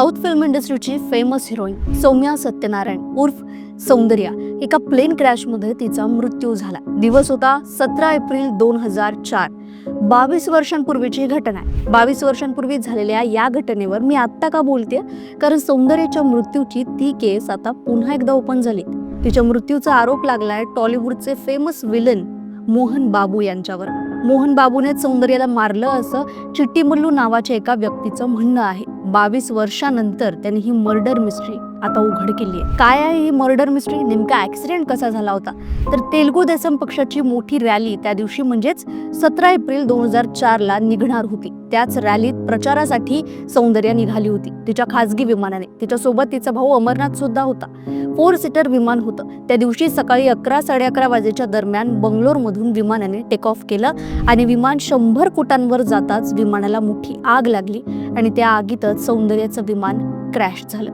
South film इंडस्ट्रीची famous heroine Soumya Satyanarayana उर्फ सौंदर्या एका प्लेन क्रॅशमध्ये तिचा मृत्यू झाला. दिवस होता सतरा एप्रिल दोन हजार चार. बावीस वर्षांपूर्वीची घटना आहे. बावीस वर्षांपूर्वी झालेल्या या घटनेवर मी आत्ता का बोलते? कारण सौंदर्याच्या मृत्यूची ती केस आता पुन्हा एकदा ओपन झाली तिच्या मृत्यूचा आरोप लागलाय टॉलिवूडचे फेमस विलन मोहन बाबू यांच्यावर. मोहन बाबूनेच सौंदर्याला मारलं असं चिट्टी मल्लू नावाच्या एका व्यक्तीचं म्हणणं आहे. बावीस वर्षानंतर त्यांनी ही मर्डर मिस्ट्री आता उघड केली आहे. काय आहे ही मर्डर मिस्ट्री नेमका ऍक्सिडेंट कसा झाला होता? तर तेलगू देसम पक्षाची मोठी रॅली त्या दिवशी म्हणजेच सतरा एप्रिल दोन हजार चारला निघणार होती. त्याच रॅलीत प्रचारासाठी सौंदर्या निघाली होती. तिच्या खासगी विमानाने. तिच्यासोबत तिचा भाऊ अमरनाथ सुद्धा होता. फोर सीटर विमान होतं. त्या दिवशी सकाळी अकरा साडे अकरा वाजेच्या दरम्यान बंगलोरमधून विमानाने टेक ऑफ केलं आणि विमान शंभर फुटांवर जाताच विमानाला मोठी आग लागली आणि त्या आगीतच सौंदर्याचं विमान क्रॅश झालं.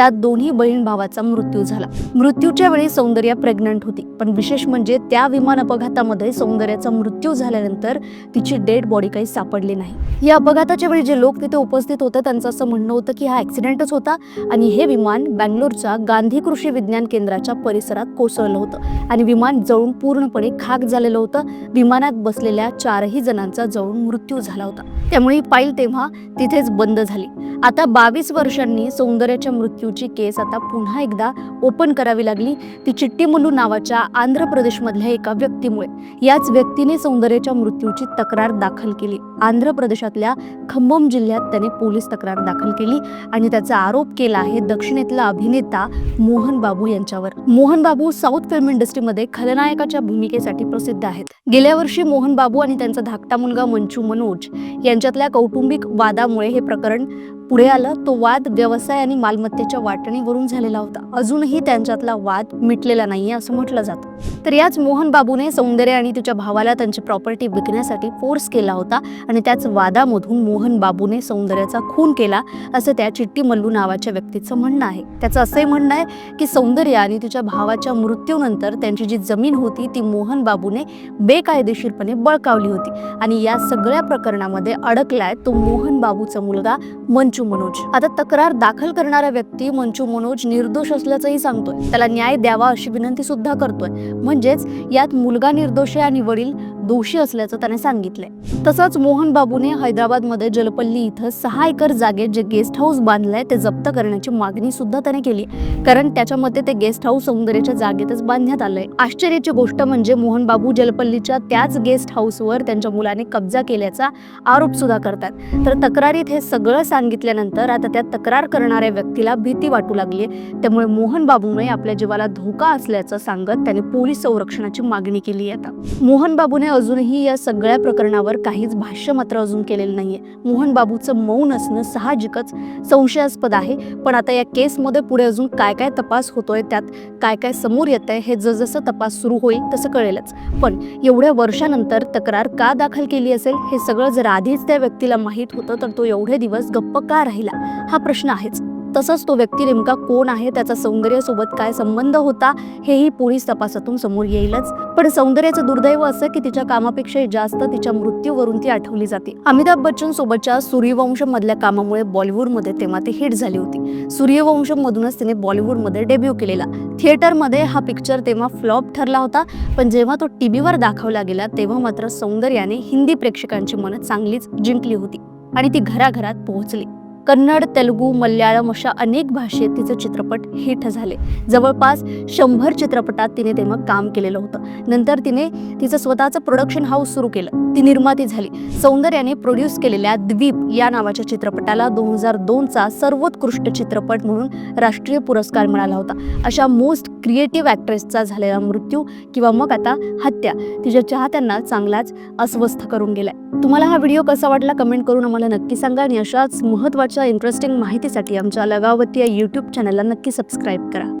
त्यात दोन्ही बहीण भावाचा मृत्यू झाला. मृत्यूच्या वेळी सौंदर्या प्रेग्नंट होती. पण विशेष म्हणजे त्या विमान अपघातामध्ये सौंदर्याचा मृत्यू झाल्यानंतर तिची डेड बॉडी काही सापडली नाही. या अपघाताच्या वेळी जे लोक तिथे उपस्थित होते त्यांचं असं म्हणणं होतं की हा ऍक्सिडेंटच होता आणि हे विमान बँगलोरच्या गांधी कृषी विज्ञान केंद्राच्या परिसरात कोसळलं होतं आणि विमान जळून पूर्णपणे खाक झालेलं होतं. विमानात बसलेल्या चारही जणांचा जळून मृत्यू झाला होता. त्यामुळे पाईल तेव्हा तिथेच बंद झाली. आता बावीस वर्षांनी सौंदर्याच्या मृत्यू मृत्यूची केस आता पुन्हा एकदा ओपन करावी लागली. ती चिट्टी नावाच्या आंध्र प्रदेशमधल्या एका व्यक्तीमुळे. याच व्यक्तीने सौंदर्याच्या मृत्यूची तक्रार दाखल केली. आंध्र प्रदेशातल्या खंबम जिल्ह्यात त्याने पोलीस तक्रार दाखल केली आणि त्याचा आरोप केला आहे दक्षिणेतला अभिनेता मोहन बाबू यांच्यावर. मोहन बाबू साऊथ फिल्म इंडस्ट्रीमध्ये खलनायकाच्या भूमिकेसाठी प्रसिद्ध आहेत. गेल्या वर्षी मोहन बाबू आणि त्यांचा धाकटा मुलगा मंचू मनोज यांच्यातल्या कौटुंबिक वादामुळे हे प्रकरण पुढे आलं तो वाद व्यवसाय आणि मालमत्तेच्या वाटणीवरून झालेला होता. अजूनही त्यांच्यातला वाद मिटलेला नाहीये असं म्हटलं जातं. तर याच मोहन बाबूने सौंदर्य आणि तिच्या भावाला त्यांची प्रॉपर्टी विकण्यासाठी फोर्स केला होता आणि त्याच वादामधून मोहन बाबूने सौंदर्याचा खून केला असं त्या चिट्टी मल्लू नावाच्या व्यक्तीचं म्हणणं आहे. त्याचं असंही म्हणणं आहे की सौंदर्य आणि तिच्या भावाच्या मृत्यूनंतर त्यांची जी जमीन होती ती मोहन बाबूने बेकायदेशीरपणे बळकावली होती. आणि या सगळ्या प्रकरणामध्ये अडकलाय तो मोहन बाबूचा मुलगा मंचू मनोज. आता तक्रार दाखल करणारा व्यक्ती मंचू मनोज निर्दोष असल्याचंही सांगतोय. त्याला न्याय द्यावा अशी विनंती सुद्धा करतोय. म्हणजेच यात मुलगा निर्दोष आहे आणि वडील दोषी असल्याचं त्याने सांगितलंय. तसंच मोहन बाबूने हैदराबादमध्ये जलपल्ली इथं सहा एकर जागेत जे गेस्ट हाऊस बांधलंय ते जप्त करण्याची मागणी सुद्धा त्याने केली कारण त्याच्या मते ते गेस्ट हाऊस सौंदर्याच्या जागेतच बांधण्यात आलंय. आश्चर्याची गोष्ट म्हणजे मोहन बाबू जलपल्लीच्या त्याच गेस्ट हाऊसवर त्यांच्या मुलाने कब्जा केल्याचा आरोप सुद्धा करतात. तर तक्रारीत हे सगळं सांगितलं घेतल्यानंतर आता त्या तक्रार करणाऱ्या व्यक्तीला भीती वाटू लागली त्यामुळे मोहन बाबूने आपल्या जीवाला धोका असल्याचं सांगत त्याने पोलीस संरक्षणाची मागणी केली आहे आता. मोहन बाबूने अजूनही या सगळ्या प्रकरणावर काहीच भाष्य मात्र अजून केलेलं नाहीये. मोहन बाबूचं मौन असणं साहजिकच संशयास्पद आहे. पण आता या केसमध्ये पुढे अजून काय काय तपास होतोय त्यात काय काय समोर येत आहे हे जसजसं तपास सुरू होईल तसं कळेलच. पण एवढ्या वर्षानंतर तक्रार का दाखल केली असेल हे सगळं जर आधीच त्या व्यक्तीला माहीत होतं तर तो एवढे दिवस गप्प का राहिला. हा प्रश्न आहेच. तसंच तो व्यक्ती नेमका कोण आहे? त्याचा सौंदर्यासोबत काय संबंध होता? हेही पोलीस तपासातून समोर येईलच. पण सौंदर्याचं दुर्दैव असं की तिच्या कामापेक्षा जास्त तिच्या मृत्यूवरून ती आठवली जाते. अमिताभ बच्चन सोबतच्या सूर्यवंश मधल्या कामामुळे बॉलिवूडमध्ये तेव्हा ती हिट झाली होती. सूर्यवंश मधूनच तिने बॉलिवूडमध्ये डेब्यू केलेला. थिएटरमध्ये हा पिक्चर तेव्हा फ्लॉप ठरला होता पण जेव्हा तो टीव्हीवर दाखवला गेला तेव्हा मात्र सौंदर्याने हिंदी प्रेक्षकांची मनं चांगलीच जिंकली होती आणि ती घराघरात पोहोचली. कन्नड तेलुगू मल्याळम अशा अनेक भाषेत तिचे चित्रपट हिट झाले. जवळपास शंभर चित्रपटात तिने तेव्हा काम केलेलं होतं. नंतर तिने तिचं स्वतःचं प्रोडक्शन हाऊस सुरू केलं. ती निर्माती झाली. सौंदर्याने प्रोड्यूस केलेल्या द्वीप या नावाच्या चित्रपटाला दोन हजार दोनचा सर्वोत्कृष्ट चित्रपट म्हणून राष्ट्रीय पुरस्कार मिळाला होता. अशा मोस्ट क्रिएटिव्ह ॲक्ट्रेसचा झालेला मृत्यू किंवा मग आता हत्या तिच्या चाहत्यांना चांगलाच अस्वस्थ करून गेलाय. तुम्हाला हा व्हिडिओ कसा वाटला कमेंट करून आम्हाला नक्की सांगा आणि अशाच महत्त्वाच्या इंटरेस्टिंग माहितीसाठी आमच्या लगावती या यूट्यूब चॅनलला नक्की सबस्क्राईब करा.